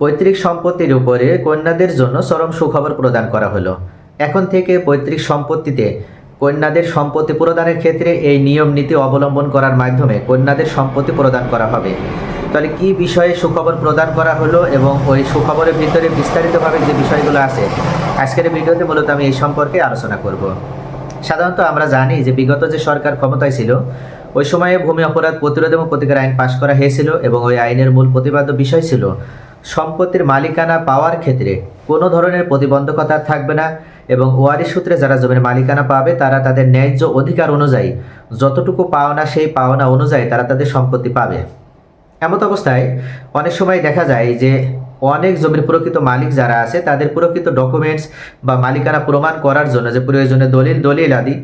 পৈতৃক সম্পত্তির উপরে কন্যাদের জন্য চরম সুখবর প্রদান করা হলো। এখন থেকে পৈতৃক সম্পত্তিতে কন্যাদের সম্পত্তি প্রদানের ক্ষেত্রে এই নিয়ম নীতি অবলম্বন করার মাধ্যমে কন্যাদের সম্পত্তি প্রদান করা হবে। তাহলে কি বিষয়ে সুখবর প্রদান করা হলো এবং ওই সুখবরের ভিতরে বিস্তারিতভাবে যে বিষয়গুলো আছে, আজকের ভিডিওতে মূলত আমি এই সম্পর্কে আলোচনা করব। সাধারণত আমরা জানি যে বিগত যে সরকার ক্ষমতায় ছিল, ওই সময়ে ভূমি অপরাধ প্রতিরোধ এবং প্রতিকার আইন পাশ করা হয়েছিল এবং ওই আইনের মূল প্রতিপাদ্য বিষয় ছিল সম্পত্তির মালিকানা পাওয়ার ক্ষেত্রে কোনো ধরনের প্রতিবন্ধকতা থাকবে না এবং ওয়ারিশ সূত্রে যারা জমির মালিকানা পাবে, তারা তাদের ন্যায্য অধিকার অনুযায়ী, যতটুকু পাওনা সেই পাওনা অনুযায়ী তারা তাদের সম্পত্তি পাবে। এমত অবস্থায় অনেক সময় দেখা যায় যে অনেক জমির প্রকৃত মালিক যারা আছে, তাদের প্রকৃত ডকুমেন্টস বা মালিকানা প্রমাণ করার জন্য যে প্রয়োজনীয় দলিল দলিল আদি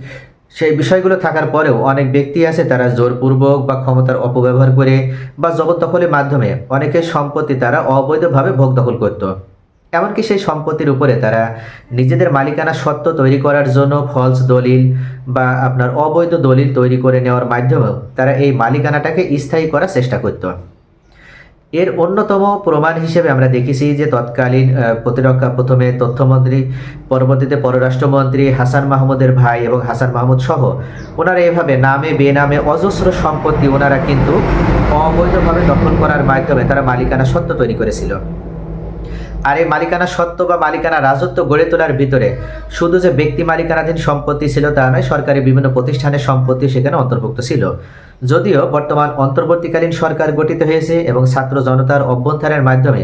সেই বিষয়গুলো থাকার পরেও অনেক ব্যক্তি আছে তারা জোরপূর্বক বা ক্ষমতার অপব্যবহার করে বা জবরদখলের মাধ্যমে অনেকের সম্পত্তি তারা অবৈধভাবে ভোগ দখল করত। এমনকি সেই সম্পত্তির উপরে তারা নিজেদের মালিকানা সত্ত্ব তৈরি করার জন্য ফলস দলিল বা আপনার অবৈধ দলিল তৈরি করে নেওয়ার মাধ্যমেও তারা এই মালিকানাটাকে স্থায়ী করার চেষ্টা করত। এর অন্যতম প্রমাণ হিসেবে আমরা দেখেছি যে তৎকালীন প্রতিরক্ষা প্রথমে তথ্যমন্ত্রী, পরবর্তীতে পররাষ্ট্রমন্ত্রী হাসান মাহমুদের ভাই এবং হাসান মাহমুদ সহ ওনারা এভাবে নামে, বেনামে অজস্র সম্পত্তি ওনারা কিন্তু অবৈধভাবে দখল করার মাধ্যমে তারা মালিকানা সত্ত্ব তৈরি করেছিল। আর এই মালিকানা সত্ত্ব বা মালিকানা রাজত্ব গড়ে তোলার ভিতরে শুধু যে ব্যক্তি মালিকানাধীন সম্পত্তি ছিল তা নয়, সরকারি বিভিন্ন প্রতিষ্ঠানের সম্পত্তি সেখানে অন্তর্ভুক্ত ছিল। যদিও বর্তমান অন্তর্বর্তীকালীন সরকার গঠিত হয়েছে এবং ছাত্র জনতার অভ্যন্তরের মাধ্যমে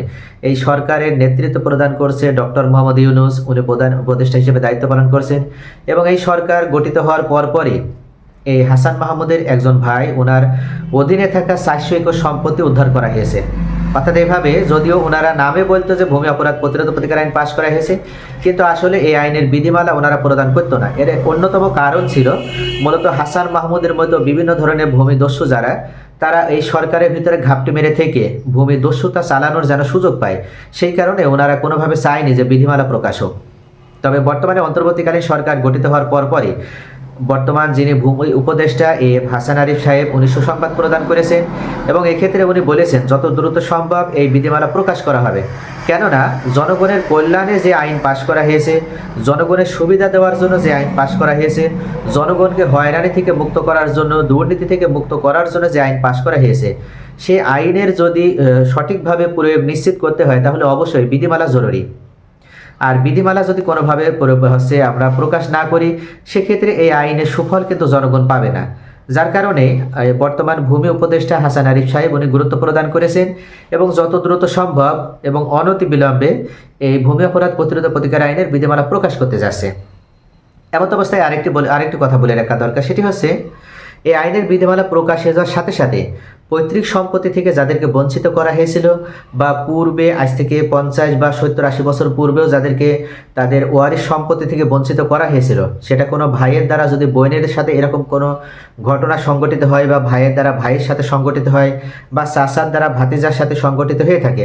এই সরকারের নেতৃত্ব প্রদান করছে ডক্টর মোহাম্মদ ইউনুস। উনি প্রধান উপদেষ্টা হিসেবে দায়িত্ব পালন করছেন এবং এই সরকার গঠিত হওয়ার পরপরই এই হাসান মাহমুদের একজন ভাই ওনার অধীনে থাকা চারশো একর সম্পত্তি উদ্ধার করা হয়েছে। অর্থাৎ এইভাবে যদিও ওনারা নামে বলতো যে ভূমি অপরাধ প্রতিরোধ প্রতিকার আইন পাশ করা হয়েছে, কিন্তু আসলে এই আইনের বিধিমালা ওনারা প্রদান করতো না। এর অন্যতম কারণ ছিল মূলত হাসান মাহমুদের মতো বিভিন্ন ধরনের ভূমি দস্যু যারা, তারা এই সরকারের ভিতরে ঘাপটি মেরে থেকে ভূমি দস্যুতা চালানোর যেন সুযোগ পায়, সেই কারণে ওনারা কোনোভাবে চায়নি যে বিধিমালা প্রকাশ হোক। তবে বর্তমানে অন্তর্বর্তীকালীন সরকার গঠিত হওয়ার পরপরই বর্তমান যিনি ভূমি উপদেষ্টা এ হাসান আরিফ সাহেব, উনি সুসংবাদ প্রদান করেছেন এবং এক্ষেত্রে উনি বলেছেন, যত দ্রুত সম্ভব এই বিধিমালা প্রকাশ করা হবে। কেননা, জনগণের কল্যাণে যে আইন পাশ করা হয়েছে, জনগণের সুবিধা দেওয়ার জন্য যে আইন পাশ করা হয়েছে, জনগণকে হয়রানি থেকে মুক্ত করার জন্য, দুর্নীতি থেকে মুক্ত করার জন্য যে আইন পাশ করা হয়েছে, সে আইনের যদি সঠিকভাবে প্রয়োগ নিশ্চিত করতে হয়, তাহলে অবশ্যই বিধিমালা জরুরি। আর বিধিমালা যদি কোনোভাবে হচ্ছে আমরা প্রকাশ না করি, সেক্ষেত্রে এই আইনের সুফল কিন্তু জনগণ পাবে না। যার কারণে বর্তমান ভূমি উপদেষ্টা হাসান আরিফ সাহেব উনি গুরুত্ব প্রদান করেছেন এবং যত দ্রুত সম্ভব এবং অনতি বিলম্বে এই ভূমি অপরাধ প্রতিরোধ প্রতিকার আইনের বিধিমালা প্রকাশ করতে যাচ্ছে। এমত অবস্থায় আরেকটি বলে, আরেকটি কথা বলে রাখা দরকার, সেটি হচ্ছে এই আইনের বিধিমালা প্রকাশ হয়ে যাওয়ার সাথে সাথে পৈতৃক সম্পত্তি থেকে যাদেরকে বঞ্চিত করা হয়েছিল বা পূর্বে আজ থেকে পঞ্চাশ বা সত্তর আশি বছর পূর্বেও যাদেরকে তাদের ওয়ারিশ সম্পত্তি থেকে বঞ্চিত করা হয়েছিল, সেটা কোনো ভাইয়ের দ্বারা যদি বোনের সাথে এরকম কোনো ঘটনা সংঘটিত হয় বা ভাইয়ের দ্বারা ভাইয়ের সাথে সংঘটিত হয় বা চাচার দ্বারা ভাতিজার সাথে সংঘটিত হয়ে থাকে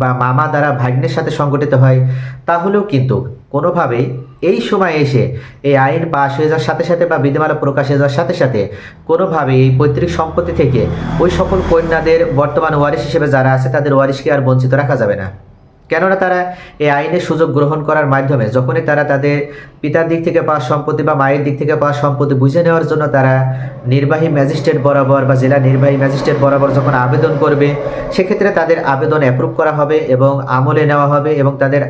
বা মামা দ্বারা ভাগ্নের সাথে সংগঠিত হয়, তাহলেও কিন্তু কোনোভাবেই এই সময় এসে এই আইন পাশ হয়ে যাওয়ার সাথে সাথে বা বিধিমালা প্রকাশ হয়ে যাওয়ার সাথে সাথে কোনোভাবে এই পৈতৃক সম্পত্তি থেকে ওই সকল কন্যাদের বর্তমান ওয়ারিশ হিসেবে যারা আছে, তাদের ওয়ারিশকে আর বঞ্চিত রাখা যাবে না। কেননা তারা এই আইনের সুযোগ গ্রহণ করার মাধ্যমে, যখনই তারা তাদের পিতার দিক থেকে পাওয়া সম্পত্তি বা মায়ের দিক থেকে পাওয়া সম্পত্তি বুঝে নেওয়ার জন্য তারা নির্বাহী ম্যাজিস্ট্রেট বরাবর বা জেলা নির্বাহী ম্যাজিস্ট্রেট বরাবর যখন আবেদন করবে, সেক্ষেত্রে তাদের আবেদন অ্যাপ্রুভ করা হবে এবং আমলে নেওয়া হবে এবং তাদের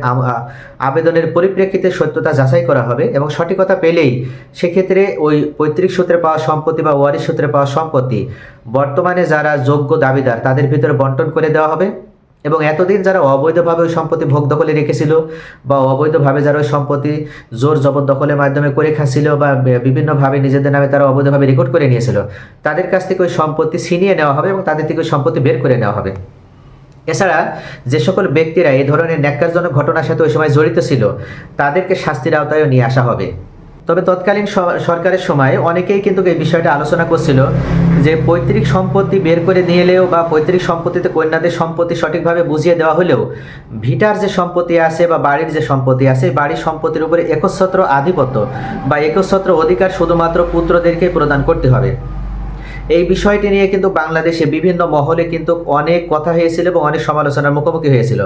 আবেদনের পরিপ্রেক্ষিতে সত্যতা যাচাই করা হবে এবং সঠিকতা পেলেই সেক্ষেত্রে ওই পৈতৃক সূত্রে পাওয়া সম্পত্তি বা ওয়ারিশ সূত্রে পাওয়া সম্পত্তি বর্তমানে যারা যোগ্য দাবিদার তাদের ভিতরে বন্টন করে দেওয়া হবে। এবং এতদিন যারা অবৈধভাবে ওই সম্পত্তি ভোগ দখলে রেখেছিল বা অবৈধভাবে যারা ওই সম্পত্তি জোর জবরদখলের মাধ্যমে করে খাচ্ছিল বা বিভিন্নভাবে নিজেদের নামে তারা অবৈধভাবে রেকর্ড করে নিয়েছিল, তাদের কাছ থেকে ওই সম্পত্তি ছিনিয়ে নেওয়া হবে এবং তাদের থেকে ওই সম্পত্তি বের করে নেওয়া হবে। এছাড়া যে সকল ব্যক্তিরা এই ধরনের ন্যাক্কারজনক ঘটনার সাথে ওই সময় জড়িত ছিল, তাদেরকে শাস্তির আওতায়ও নিয়ে আসা হবে। তবে তৎকালীন সরকারের সময় অনেকেই কিন্তু এই বিষয়টা আলোচনা করছিল যে পৈতৃক সম্পত্তি বের করে নিয়ে এলেও বা পৈতৃক সম্পত্তিতে কন্যাদের সম্পত্তি সঠিকভাবে বুঝিয়ে দেওয়া হলেও ভিটার যে সম্পত্তি আছে বা বাড়ির যে সম্পত্তি আছে বাড়ির সম্পত্তির উপরে একচ্ছত্র আধিপত্য বা একচ্ছত্র অধিকার শুধুমাত্র পুত্রদেরকে প্রদান করতে হবে। এই বিষয়টি নিয়ে কিন্তু বাংলাদেশে বিভিন্ন মহলে কিন্তু অনেক কথা হয়েছিল এবং অনেক সমালোচনার মুখোমুখি হয়েছিল।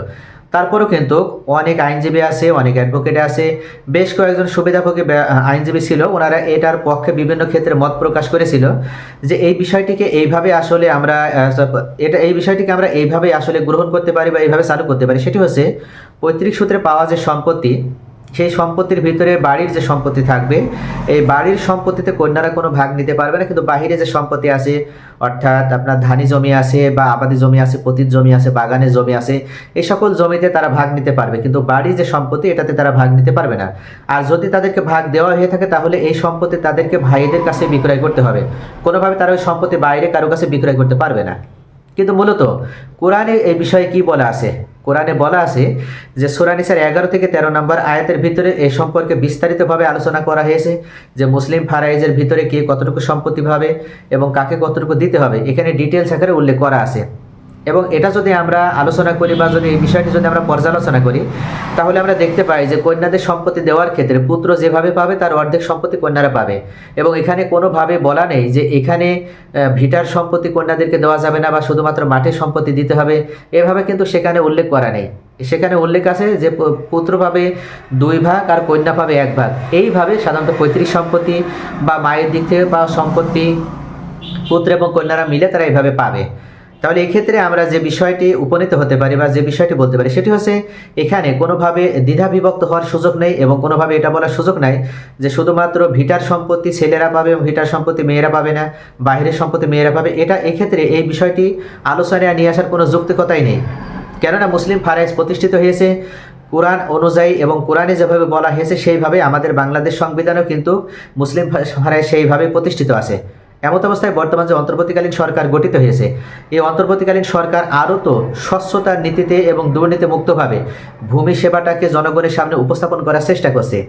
তারপরেও কিন্তু অনেক আইনজীবী আছে, অনেক অ্যাডভোকেট আছে, বেশ কয়েকজন সুবিধাভোগী আইনজীবী ছিল, ওনারা এটার পক্ষে বিভিন্ন ক্ষেত্রে মত প্রকাশ করেছিল যে এই বিষয়টিকে এইভাবে আসলে আমরা এটা এই বিষয়টিকে আমরা এইভাবে আসলে গ্রহণ করতে পারি বা এইভাবে চালু করতে পারি। সেটি হচ্ছে পৈতৃক সূত্রে পাওয়া যে সম্পত্তি সেই সম্পত্তির ভিতরে বাড়ির যে সম্পত্তি থাকবে, এই বাড়ির সম্পত্তিতে কন্যারা কোনো ভাগ নিতে পারবে না, কিন্তু বাহিরে যে সম্পত্তি আছে, অর্থাৎ আপনার ধানি জমি আছে বা আবাদি জমি আছে পতির জমি আছে, বাগানের জমি আছে, এই সকল জমিতে তারা ভাগ নিতে পারবে, কিন্তু বাড়ির যে সম্পত্তি, এটাতে তারা ভাগ নিতে পারবে না। আর যদি তাদেরকে ভাগ দেওয়া হয়ে থাকে, তাহলে এই সম্পত্তি তাদেরকে ভাইদের কাছে বিক্রয় করতে হবে। কোনোভাবে তারা ওই সম্পত্তি বাইরে কারও কাছে বিক্রয় করতে পারবে না। কিন্তু মূলত কোরআনে এই বিষয়ে কি বলা আছে? কোরআনে বলা আছে যে সুরানিসার এগারো থেকে তেরো নম্বর আয়াতের ভিতরে এ সম্পর্কে বিস্তারিতভাবে আলোচনা করা হয়েছে যে মুসলিম ফারাইজের ভিতরে কে কতটুকু সম্পত্তি পাবে এবং কাকে কতটুকু দিতে হবে। এখানে ডিটেলস আকারে উল্লেখ করা আছে। এবং এটা যদি আমরা আলোচনা করি বা যদি এই বিষয়টি যদি আমরা পর্যালোচনা করি, তাহলে আমরা দেখতে পাই যে কন্যাদের সম্পত্তি দেওয়ার ক্ষেত্রে পুত্র যেভাবে পাবে, তার অর্ধেক সম্পত্তি কন্যারা পাবে। এবং এখানে কোনোভাবে বলা নেই যে এখানে ভিটার সম্পত্তি কন্যাদেরকে দেওয়া যাবে না বা শুধুমাত্র মাঠের সম্পত্তি দিতে হবে। এভাবে কিন্তু সেখানে উল্লেখ করা নেই। সেখানে উল্লেখ আছে যে পুত্র পাবে দুই ভাগ আর কন্যা পাবে এক ভাগ। এইভাবে সাধারণত পৈতৃক সম্পত্তি বা মায়ের দিক থেকে পাওয়া সম্পত্তি পুত্র এবং কন্যারা মিলে তারা এইভাবে পাবে। তাহলে এক্ষেত্রে আমরা যে বিষয়টি উপনীত হতে পারি বা যে বিষয়টি বলতে পারি, সেটি হচ্ছে এখানে কোনোভাবে দ্বিধা বিভক্ত হওয়ার সুযোগ নেই এবং কোনোভাবে এটা বলার সুযোগ নাই যে শুধুমাত্র ভিটার সম্পত্তি ছেলেরা পাবে এবং ভিটার সম্পত্তি মেয়েরা পাবে না, বাইরের সম্পত্তি মেয়েরা পাবে। এটা এক্ষেত্রে এই বিষয়টি আলোচনায় নিয়ে আসার কোনো যুক্তিকতাই নেই। কেননা মুসলিম ফারাইজ প্রতিষ্ঠিত হয়েছে কোরআন অনুযায়ী এবং কোরআনে যেভাবে বলা হয়েছে, সেইভাবে আমাদের বাংলাদেশ সংবিধানেও কিন্তু মুসলিম ফারাইজ সেইভাবে প্রতিষ্ঠিত আছে। এমত অবস্থায় বর্তমান যে অন্তর্বর্তীকালীন সরকার গঠিত হয়েছে, এই অন্তর্বর্তীকালীন সরকার আরও তো স্বচ্ছতার নীতিতে এবং দুর্নীতি মুক্তভাবে ভূমি সেবাটাকে জনগণের সামনে উপস্থাপন করার চেষ্টা করছে।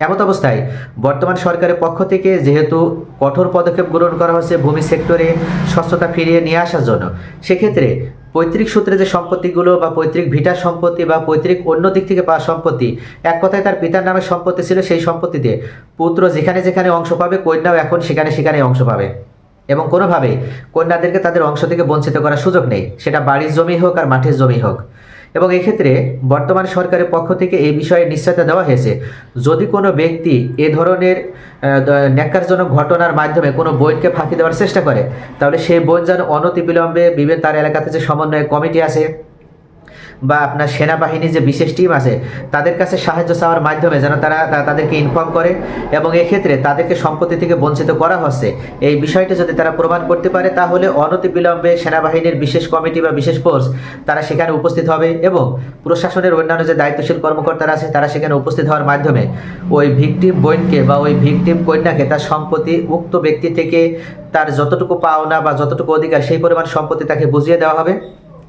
এমত অবস্থায় বর্তমান সরকারের পক্ষ থেকে যেহেতু কঠোর পদক্ষেপ গ্রহণ করা হয়েছে ভূমি সেক্টরে স্বচ্ছতা ফিরিয়ে নিয়ে আসার জন্য, সেক্ষেত্রে পৈতৃক সূত্রে যে সম্পত্তিগুলো বা পৈতৃক ভিটার সম্পত্তি বা পৈতৃক অন্য দিক থেকে পাওয়া সম্পত্তি, এক কথায় তার পিতার নামে সম্পত্তি ছিল সেই সম্পত্তিতে। পুত্র যেখানে যেখানে অংশ পাবে, কন্যাও এখন সেখানে সেখানে অংশ পাবে। এবং কোনোভাবেই কন্যাদেরকে তাদের অংশ থেকে বঞ্চিত করার সুযোগ নেই। সেটা বাড়ির জমি হোক আর মাঠের জমি হোক। এবং এক্ষেত্রে বর্তমান সরকারের পক্ষ থেকে এই বিষয়ে নিশ্চয়তা দেওয়া হয়েছে। যদি কোনো ব্যক্তি এ ধরনের ন্যাকারজনক ঘটনার মাধ্যমে কোনো বোনকে ফাঁকি দেওয়ার চেষ্টা করে, তাহলে সেই বোন যেন অনতিবিলম্বে বিভিন্ন তার এলাকাতে যে সমন্বয় কমিটি আছে বা আপনার সেনাবাহিনী যে বিশেষ টিম আছে, তাদের কাছে সাহায্য চাওয়ার মাধ্যমে যেন তারা তাদেরকে ইনফর্ম করে এবং এক্ষেত্রে তাদেরকে সম্পত্তি থেকে বঞ্চিত করা হচ্ছে। এই বিষয়টি যদি তারা প্রমাণ করতে পারে, তাহলে অনতিবিলম্বে সেনাবাহিনীর বিশেষ কমিটি বা বিশেষ ফোর্স তারা সেখানে উপস্থিত হবে এবং প্রশাসনের অন্যান্য যে দায়িত্বশীল কর্মকর্তারা আছে, তারা সেখানে উপস্থিত হওয়ার মাধ্যমে ওই ভিকটিম বোনকে বা ওই ভিকটিম কন্যাকে তার সম্পত্তি উক্ত ব্যক্তি থেকে তার যতটুকু পাওনা বা যতটুকু অধিকার, সেই পরিমাণ সম্পত্তি তাকে বুঝিয়ে দেওয়া হবে।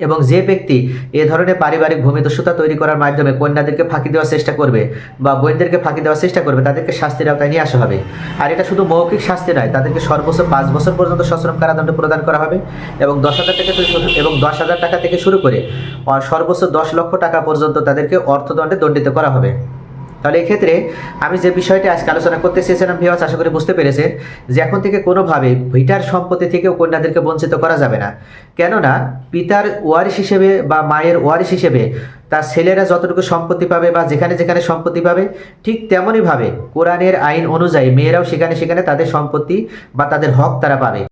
এবং যে ব্যক্তি এ ধরনের পারিবারিক ভূমিদস্যুতা তৈরি করার মাধ্যমে কন্যাদেরকে ফাঁকি দেওয়ার চেষ্টা করবে বা বোনদেরকে ফাঁকি দেওয়ার চেষ্টা করবে, তাদেরকে শাস্তির আওতায় নিয়ে আসা হবে। আর এটা শুধু মৌখিক শাস্তি নয়, তাদেরকে সর্বোচ্চ পাঁচ বছর পর্যন্ত সশ্রম কারাদণ্ড প্রদান করা হবে এবং দশ হাজার টাকা এবং দশ হাজার টাকা থেকে শুরু করে সর্বোচ্চ দশ লক্ষ টাকা পর্যন্ত তাদেরকে অর্থদণ্ডে দণ্ডিত করা হবে। তাহলে এক্ষেত্রে আমি যে বিষয়টি আজকে আলোচনা করতে চেয়েছিলাম ভিওয়াস আশা করি বুঝতে পেরেছেন যে এখন থেকে কোনোভাবে ভিটার সম্পত্তি থেকেও কন্যাদেরকে বঞ্চিত করা যাবে না। কেননা পিতার ওয়ারিশ হিসেবে বা মায়ের ওয়ারিশ হিসেবে তার ছেলেরা যতটুকু সম্পত্তি পাবে বা যেখানে যেখানে সম্পত্তি পাবে, ঠিক তেমনইভাবে কোরআনের আইন অনুযায়ী মেয়েরাও সেখানে সেখানে তাদের সম্পত্তি বা তাদের হক তারা পাবে।